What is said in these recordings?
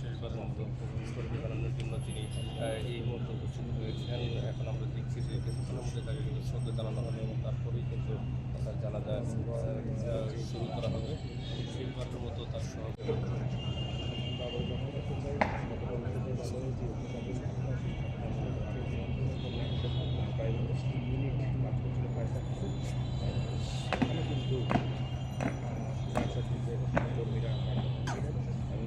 শেষবারের মতো সর্দি বানানোর জন্য তিনি এই মুহূর্তে উপস্থিত হয়েছেন। এখন আমরা দেখছি যে কিছুক্ষণের মধ্যে তাকে কিন্তু সর্দি জানানো হবে এবং তারপরেই কিন্তু তার জানাজা শুরু করা হবে। শেষবারের মতো তার সহ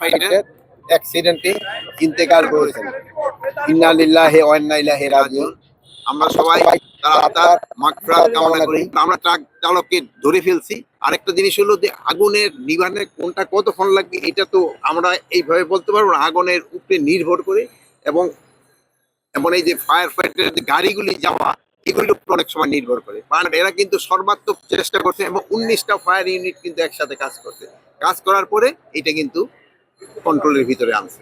ফাইটার আমরা সবাই আমরা ট্রাক চালককে ধরে ফেলছি। আরেকটা জিনিস হলো যে আগুনের নিবারণে কোনটা কতক্ষণ লাগবে, এটা তো আমরা এইভাবে বলতে পারব না। আগুনের উপরে নির্ভর করে এবং এবং এই যে ফায়ার ফাইটারের যে গাড়িগুলি যাওয়া এগুলির উপর অনেক সময় নির্ভর করে। কারণ এরা কিন্তু সর্বাত্মক চেষ্টা করছে এবং উনিশটা ফায়ার ইউনিট কিন্তু একসাথে কাজ করছে। কাজ করার পরে এটা কিন্তু কন্ট্রোলের ভিতরে আনছে।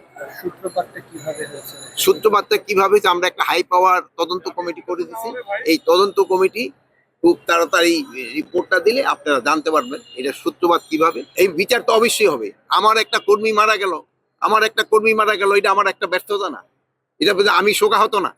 সূত্রপাতটা কীভাবে হয়েছে? আমরা একটা হাই পাওয়ার তদন্ত কমিটি করে দিচ্ছি এই তদন্ত কমিটি খুব তাড়াতাড়ি রিপোর্টটা দিলে আপনারা জানতে পারবেন এটা সূত্রপাত কীভাবে। এই বিচার তো অবশ্যই হবে। আমার একটা কর্মী মারা গেল। আমার একটা কর্মী মারা গেল এটা আমার একটা ব্যর্থতা না। এটা আমি শোকাহত না।